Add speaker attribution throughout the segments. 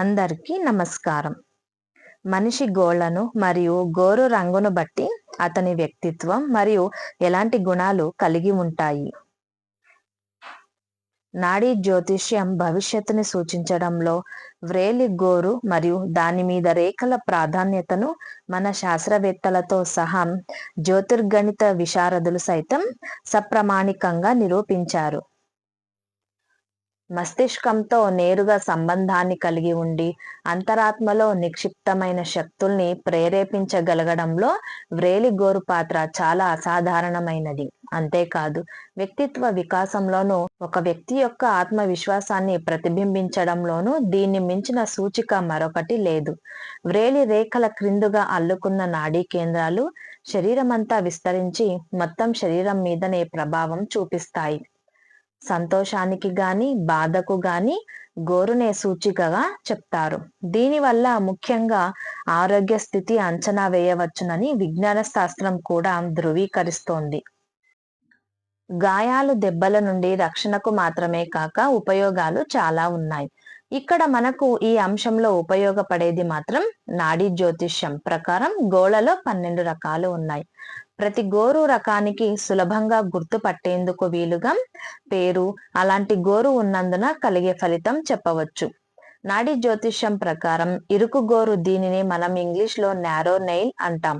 Speaker 1: అందరికీ నమస్కారం. మనిషి గోళ్ళను మరియు గోరు రంగును బట్టి అతని వ్యక్తిత్వం మరియు ఎలాంటి గుణాలు కలిగి ఉంటాయి. నాడీ జ్యోతిష్యం భవిష్యత్తుని సూచించడంలో వ్రేలి గోరు మరియు దాని మీద రేఖల ప్రాధాన్యతను మన శాస్త్రవేత్తలతో సహా జ్యోతిర్గణిత విశారదులు సైతం సప్రమాణికంగా నిరూపించారు. మస్తిష్కంతో నేరుగా సంబంధాన్ని కలిగి ఉండి అంతరాత్మలో నిక్షిప్తమైన శక్తుల్ని ప్రేరేపించగలగడంలో వ్రేలి గోరు పాత్ర చాలా అసాధారణమైనది. అంతేకాదు వ్యక్తిత్వ వికాసంలోనూ ఒక వ్యక్తి యొక్క ఆత్మవిశ్వాసాన్ని ప్రతిబింబించడంలోనూ దీన్ని మించిన సూచిక మరొకటి లేదు. వ్రేలి రేఖల క్రిందుగా అల్లుకున్న నాడీ కేంద్రాలు శరీరమంతా విస్తరించి మొత్తం శరీరం మీదనే ప్రభావం చూపిస్తాయి. సంతోషానికి గాని బాధకు గాని గోరునే సూచికగా చెప్తారు. దీనివల్ల ముఖ్యంగా ఆరోగ్య స్థితి అంచనా వేయవచ్చునని విజ్ఞాన శాస్త్రం కూడా ధృవీకరిస్తోంది. గాయాలు దెబ్బల నుండి రక్షణకు మాత్రమే కాక ఉపయోగాలు చాలా ఉన్నాయి. ఇక్కడ మనకు ఈ అంశంలో ఉపయోగపడేది మాత్రం నాడీ జ్యోతిష్యం ప్రకారం గోళలో పన్నెండు రకాలు ఉన్నాయి. ప్రతి గోరు రకానికి సులభంగా గుర్తుపట్టేందుకు వీలుగా పేరు అలాంటి గోరు ఉన్నందున కలిగే ఫలితం చెప్పవచ్చు. నాడీ జ్యోతిష్యం ప్రకారం ఇరుకు గోరు దీనిని మనం ఇంగ్లీష్లో నారో నెయిల్ అంటాం.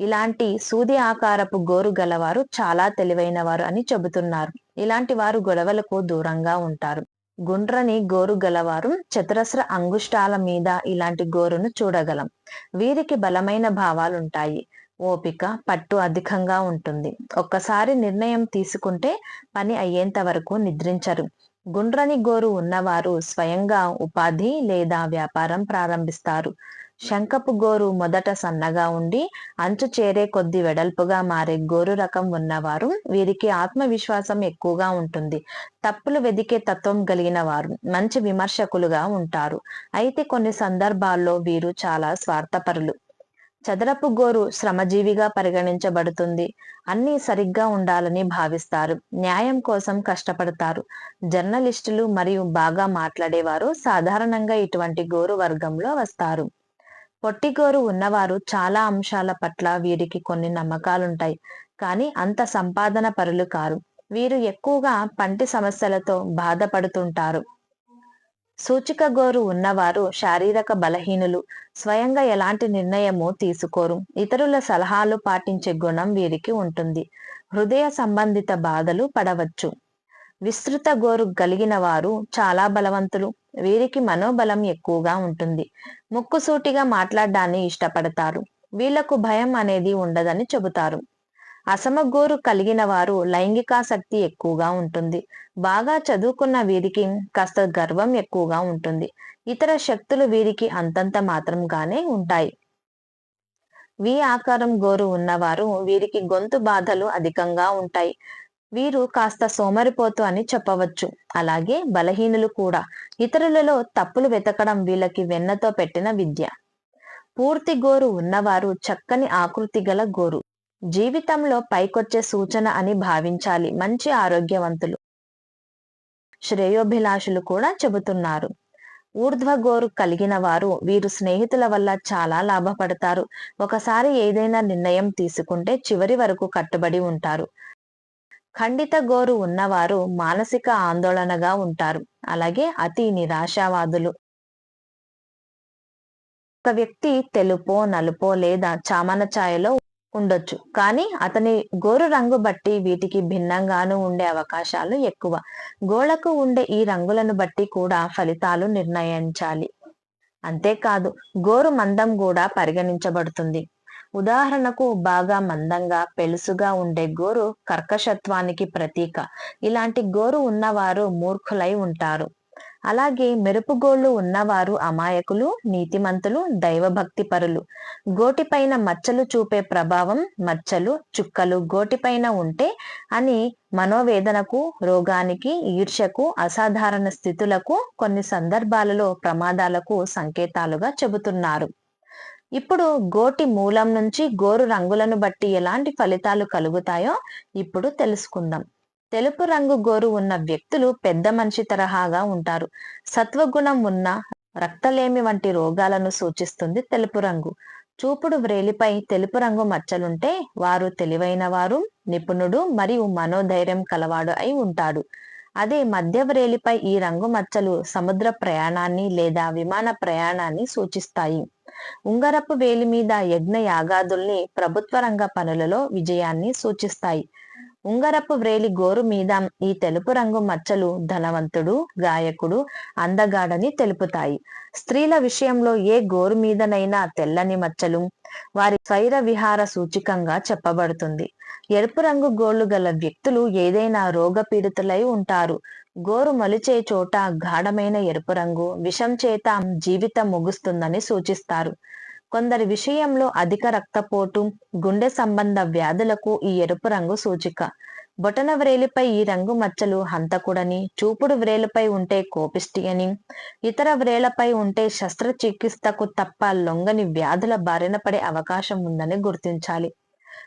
Speaker 1: ఇలాంటి సూది ఆకారపు గోరు గలవారు చాలా తెలివైన వారు అని చెబుతున్నారు. ఇలాంటి వారు గొడవలకు దూరంగా ఉంటారు. గుండ్రని గోరు గలవారు చతురస్ర అంగుష్టాల మీద ఇలాంటి గోరును చూడగలం. వీరికి బలమైన భావాలుంటాయి. ఓపిక పట్టు అధికంగా ఉంటుంది. ఒక్కసారి నిర్ణయం తీసుకుంటే పని అయ్యేంత వరకు నిద్రించరు. గుండ్రని గోరు ఉన్నవారు స్వయంగా ఉపాధి లేదా వ్యాపారం ప్రారంభిస్తారు. శంఖపు గోరు మొదట సన్నగా ఉండి అంచు చేరే కొద్ది వెడల్పుగా మారే గోరు రకం ఉన్నవారు వీరికి ఆత్మవిశ్వాసం ఎక్కువగా ఉంటుంది. తప్పులు వెదికే తత్వం కలిగిన వారు మంచి విమర్శకులుగా ఉంటారు. అయితే కొన్ని సందర్భాల్లో వీరు చాలా స్వార్థపరులు. చదరపు గోరు శ్రమజీవిగా పరిగణించబడుతుంది. అన్ని సరిగ్గా ఉండాలని భావిస్తారు. న్యాయం కోసం కష్టపడతారు. జర్నలిస్టులు మరియు బాగా మాట్లాడేవారు సాధారణంగా ఇటువంటి గోరు వర్గంలో వస్తారు. పొట్టిగోరు ఉన్నవారు చాలా అంశాల పట్ల వీరికి కొన్ని నమ్మకాలుంటాయి. కానీ అంత సంపాదన పరులు కారు. వీరు ఎక్కువగా పంటి సమస్యలతో బాధపడుతుంటారు. సూచిక గోరు ఉన్నవారు శారీరక బలహీనులు. స్వయంగా ఎలాంటి నిర్ణయము తీసుకోరు. ఇతరుల సలహాలు పాటించే గుణం వీరికి ఉంటుంది. హృదయ సంబంధిత బాధలు పడవచ్చు. విస్తృత గోరు కలిగిన వారు చాలా బలవంతులు. వీరికి మనోబలం ఎక్కువగా ఉంటుంది. ముక్కుసూటిగా మాట్లాడడాన్ని ఇష్టపడతారు. వీళ్ళకు భయం అనేది ఉండదని చెబుతారు. అసమగోరు కలిగిన వారు లైంగికాసక్తి ఎక్కువగా ఉంటుంది. బాగా చదువుకున్న వీరికి కాస్త గర్వం ఎక్కువగా ఉంటుంది. ఇతర శక్తులు వీరికి అంతంత మాత్రంగానే ఉంటాయి. వి ఆకారం గోరు ఉన్నవారు వీరికి గొంతు బాధలు అధికంగా ఉంటాయి. వీరు కాస్త సోమరిపోతు అని చెప్పవచ్చు. అలాగే బలహీనులు కూడా. ఇతరులలో తప్పులు వెతకడం వీళ్ళకి వెన్నతో పెట్టిన విద్య. పూర్తి గోరు ఉన్నవారు చక్కని ఆకృతి గల గోరు. జీవితంలో పైకొచ్చే సూచన అని భావించాలి. మంచి ఆరోగ్యవంతులు. శ్రేయోభిలాషులు కూడా చెబుతున్నారు. ఊర్ధ్వ గోరు కలిగిన వారు వీరు స్నేహితుల వల్ల చాలా లాభపడతారు. ఒకసారి ఏదైనా నిర్ణయం తీసుకుంటే చివరి వరకు కట్టుబడి ఉంటారు. ఖండిత గోరు ఉన్నవారు మానసిక ఆందోళనగా ఉంటారు. అలాగే అతి నిరాశావాదులు. ఒక వ్యక్తి తెలుపో నలుపో లేదా చామన ఛాయలో ఉండొచ్చు. కానీ అతని గోరు రంగు బట్టి వీటికి భిన్నంగాను ఉండే అవకాశాలు ఎక్కువ. గోళకు ఉండే ఈ రంగులను బట్టి కూడా ఫలితాలు నిర్ణయించాలి. అంతేకాదు గోరు మందం కూడా పరిగణించబడుతుంది. ఉదాహరణకు బాగా మందంగా పెలుసుగా ఉండే గోరు కర్కశత్వానికి ప్రతీక. ఇలాంటి గోరు ఉన్నవారు మూర్ఖులై ఉంటారు. అలాగే మెరుపుగోళ్ళు ఉన్నవారు అమాయకులు నీతిమంతులు దైవభక్తి పరులు గోటిపైన మచ్చలు చూపే ప్రభావం మచ్చలు చుక్కలు గోటిపైన ఉంటే అని మనోవేదనకు రోగానికి ఈర్ష్యకు అసాధారణ స్థితులకు కొన్ని సందర్భాలలో ప్రమాదాలకు సంకేతాలుగా చెబుతున్నారు. ఇప్పుడు గోటి మూలం నుంచి గోరు రంగులను బట్టి ఎలాంటి ఫలితాలు కలుగుతాయో ఇప్పుడు తెలుసుకుందాం. తెలుపు రంగు గోరు ఉన్న వ్యక్తులు పెద్ద మనిషి తరహాగా ఉంటారు. సత్వగుణం ఉన్న రక్తలేమి వంటి రోగాలను సూచిస్తుంది తెలుపు రంగు. చూపుడు వ్రేలిపై తెలుపు రంగు మచ్చలుంటే వారు తెలివైన వారు నిపుణుడు మరియు మనోధైర్యం కలవాడు అయి ఉంటాడు. అదే మధ్య వ్రేలిపై ఈ రంగు మచ్చలు సముద్ర ప్రయాణాన్ని లేదా విమాన ప్రయాణాన్ని సూచిస్తాయి. ఉంగరపు వేలి మీద యజ్ఞ యాగాదుల్ని ప్రభుత్వ రంగ పనులలో విజయాన్ని సూచిస్తాయి. ఉంగరపు వ్రేలి గోరు మీద ఈ తెలుపు రంగు మచ్చలు ధనవంతుడు గాయకుడు అందగాడని తెలుపుతాయి. స్త్రీల విషయంలో ఏ గోరు మీదనైనా తెల్లని మచ్చలు వారి స్వైర విహార సూచికంగా చెప్పబడుతుంది. ఎరుపు రంగు గోళ్ళు గల వ్యక్తులు ఏదైనా రోగపీడితులై ఉంటారు. గోరు మలిచే చోట గాఢమైన ఎరుపు రంగు విషం చేత జీవితం ముగుస్తుందని సూచిస్తారు. కొందరి విషయంలో అధిక రక్తపోటు గుండె సంబంధ వ్యాధులకు ఈ ఎరుపు రంగు సూచిక. బొటన వ్రేలిపై ఈ రంగు మచ్చలు హంతకుడని చూపుడు వ్రేలుపై ఉంటే కోపిష్టి అని ఇతర వ్రేలపై ఉంటే శస్త్రచికిత్సకు తప్ప లొంగని వ్యాధుల బారిన పడే అవకాశం ఉందని గుర్తించాలి.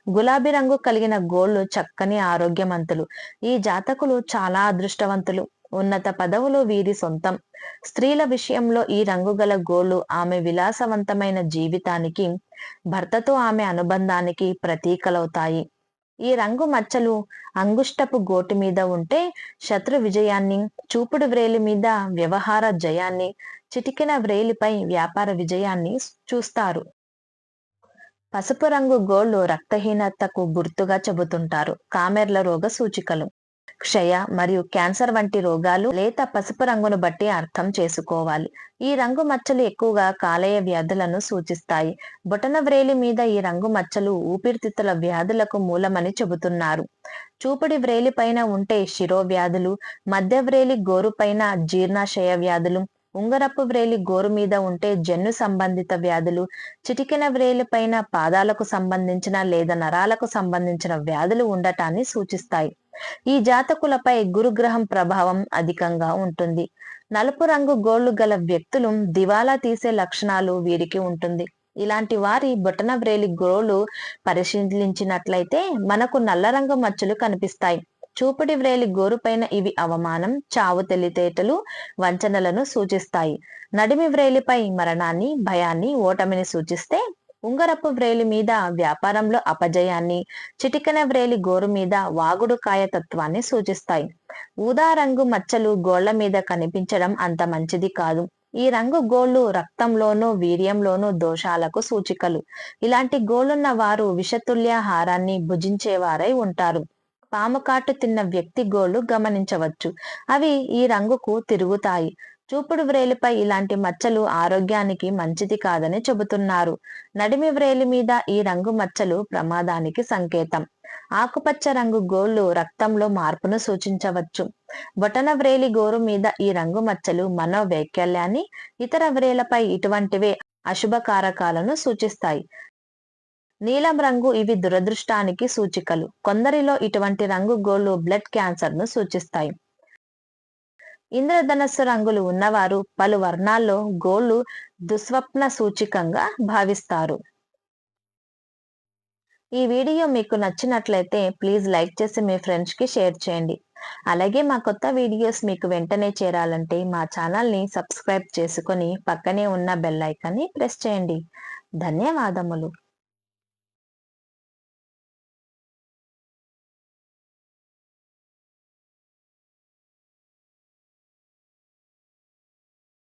Speaker 1: గులాబీ రంగు కలిగిన గోళ్ళు చక్కని ఆరోగ్యవంతులు. ఈ జాతకులు చాలా అదృష్టవంతులు. ఉన్నత పదవులు వీరి సొంతం. స్త్రీల విషయంలో ఈ రంగు గల ఆమె విలాసవంతమైన జీవితానికి భర్తతో ఆమె అనుబంధానికి ప్రతీకలవుతాయి. ఈ రంగు మచ్చలు అంగుష్టపు గోటు మీద ఉంటే శత్రు విజయాన్ని చూపుడు వ్రేలి మీద వ్యవహార జయాన్ని చిటికిన వ్రేలిపై వ్యాపార విజయాన్ని చూస్తారు. పసుపు రంగు గోళ్ళు రక్తహీనతకు గుర్తుగా చెబుతుంటారు. కామెర్ల రోగ సూచికలు. క్షయ మరియు క్యాన్సర్ వంటి రోగాలు లేత పసుపు రంగును బట్టి అర్థం చేసుకోవాలి. ఈ రంగు మచ్చలు ఎక్కువగా కాలేయ వ్యాధులను సూచిస్తాయి. బుటన వ్రేలి మీద ఈ రంగు మచ్చలు ఊపిరితిత్తుల వ్యాధులకు మూలమని చెబుతున్నారు. చూపుడి వ్రేలి పైన ఉంటే శిరోవ్యాధులు మధ్య వ్రేలి గోరు పైన జీర్ణాశయ వ్యాధులు ఉంగరపు వ్రేలి గోరు మీద ఉంటే జన్ను సంబంధిత వ్యాధులు చిటికిన వ్రేలి పైన పాదాలకు సంబంధించిన లేదా నరాలకు సంబంధించిన వ్యాధులు ఉండటాన్ని సూచిస్తాయి. ఈ జాతకులపై గురుగ్రహం ప్రభావం అధికంగా ఉంటుంది. నలుపు రంగు గోళ్ళు గల వ్యక్తులు దివాలా తీసే లక్షణాలు వీరికి ఉంటుంది. ఇలాంటి వారి బొటన వ్రేలి గోళ్ళు పరిశీలించినట్లయితే మనకు నల్ల రంగు మచ్చలు కనిపిస్తాయి. చూపుడి వ్రేలి గోరుపైన ఇవి అవమానం చావు తెలితేటలు వంచనలను సూచిస్తాయి. నడిమి వ్రేలిపై మరణాన్ని భయాన్ని ఓటమిని సూచిస్తే ఉంగరపు వ్రేలి మీద వ్యాపారంలో అపజయాన్ని చిటికన వ్రేలి గోరు మీద వాగుడు కాయతత్వాన్ని సూచిస్తాయి. ఊదా రంగు మచ్చలు గోళ్ళ మీద కనిపించడం అంత మంచిది కాదు. ఈ రంగు గోళ్ళు రక్తంలోనూ వీర్యంలోనూ దోషాలకు సూచికలు. ఇలాంటి గోళ్ళున్న వారు విషతుల్యాహారాన్ని భుజించేవారై ఉంటారు. పాము కాటు తిన్న వ్యక్తి గోళ్ళు గమనించవచ్చు. అవి ఈ రంగుకు తిరుగుతాయి. చూపుడు వ్రేలిపై ఇలాంటి మచ్చలు ఆరోగ్యానికి మంచిది కాదని చెబుతున్నారు. నడిమి వ్రేలి మీద ఈ రంగు మచ్చలు ప్రమాదానికి సంకేతం. ఆకుపచ్చ రంగు గోళ్ళు రక్తంలో మార్పును సూచించవచ్చు. బొటన వ్రేలి గోరు మీద ఈ రంగు మచ్చలు మనోవైకల్యాన్ని ఇతర వ్రేలపై ఇటువంటివే అశుభకారకాలను సూచిస్తాయి. నీలం రంగు ఇవి దురదృష్టానికి సూచికలు. కొందరిలో ఇటువంటి రంగు గోళ్ళు బ్లడ్ క్యాన్సర్ను సూచిస్తాయి. ఇంద్రధనస్సు రంగులు ఉన్నవారు పలు వర్ణాల్లో గోళ్ళు దుస్వప్న సూచికంగా భావిస్తారు. ఈ వీడియో మీకు నచ్చినట్లయితే ప్లీజ్ లైక్ చేసి మీ ఫ్రెండ్స్కి షేర్ చేయండి. అలాగే మా కొత్త వీడియోస్ మీకు వెంటనే చేరాలంటే మా ఛానల్ని సబ్స్క్రైబ్ చేసుకొని పక్కనే ఉన్న బెల్ ఐకాన్ని ప్రెస్ చేయండి. ధన్యవాదములు.